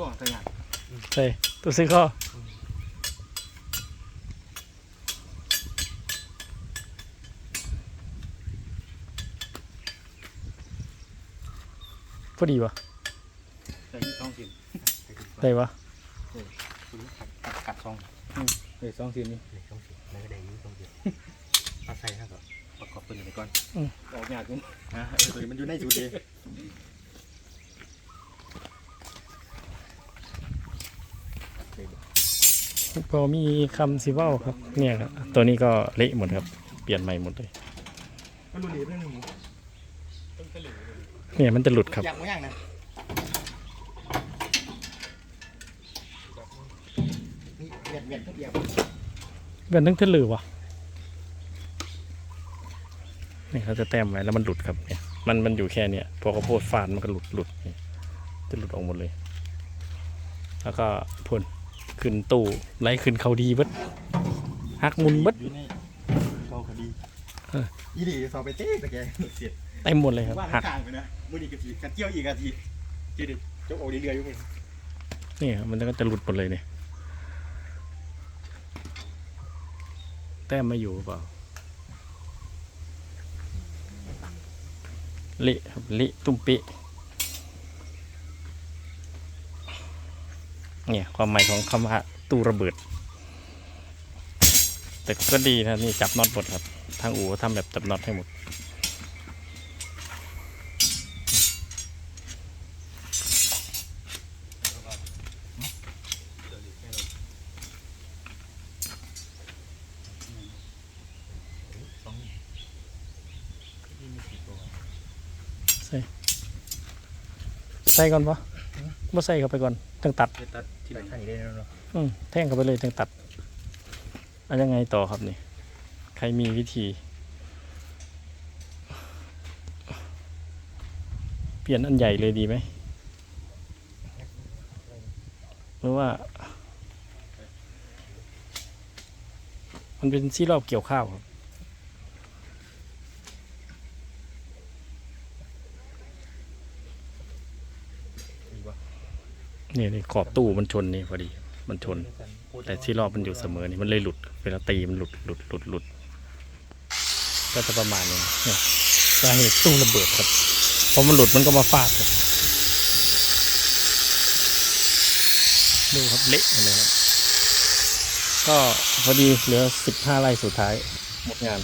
ก็ตัวอย่างใช่ตัวซื้อข้อพอดีวะใส่สองชิ้นได้วะคุณกัดกัดกัดสองเอ้ยสองชิ้นนี่เด็กต้องสิแล้วก็ได้อยุ่ต้องเดียวเอาใส่ครับประกอบตัวนี้ไปก่อนออกยากขึ้นนะเออตัวนี้มันอยู่ในชุดเอง พอมีคำสิเว้าครับ เนี่ยครับตัวนี้ก็เละหมดครับ เปลี่ยนใหม่หมดเลยมันรู้ดีเรื่องหนึงหมูเนี่ยมันจะหลุดครับ อยากมั้ยางนะนี่เวียดเวียดทุกอย่างเป็นตั้งทะลือวะนี่เขาจะแต้มไว้แล้วมันหลุดครับเนี่ยมันมันอยู่แค่เนี่ยพอเขาวโพดฟาดมันก็หลุดหลุดนี่จะหลุดออกหมดเลย แล้วก็พ่น ขึ้นตู้ไล่ขึ้นเขาดีเบิดหักมุนเบิดอยู่ในเกาคดีเอออีดีสอบไปเต้ตะแกเสียดเต็มหมดเลยครับว่าหักข้างไปนะมือดีกะทีกันเกี่ยวอีกกะทีจีดิจกออกเรื่อยๆอยู่มึงนี่ครับมันก็จะหลุดหมดเลยเนี่ย แต้มไม่อยู่หรือเปล่า เละครับเละตุ้มเปะ เนี่ยความหมายของคำว่าตู้ระเบิด แต่ก็ดีนะนี่จับน็อตหมดครับ ทางอู่ทำแบบจับน็อตให้หมด ใส่ก่อนปะ บ่ใส่เข้าไปก่อนต้องตัดจะตัดที่ไหนท่านี้ได้แล้วเนาะอืมแท่งเข้าไปเลยต้องตัดเอันยังไงต่อครับนี่ ใครมีวิธี เปลี่ยนอันใหญ่เลยดีไหมหรือว่า มันเป็นซี่รอบเกี่ยวข้าวครับ ดีวะ นี่นี่ขอบตู้มันชนนี่พอดี มันชน แต่ที่รอบมันอยู่เสมอนี่มันเลยหลุด เวลาตีมันหลุดหลุดหลุดหลุดก็จะประมาณนี้เนี่ยสาเหตุตู้ระเบิดครับพอมันหลุดมันก็มาฟาดครับดูครับเละหมดเลยครับก็พอดีเหลือสิบห้าไร่สุดท้ายหมดงาน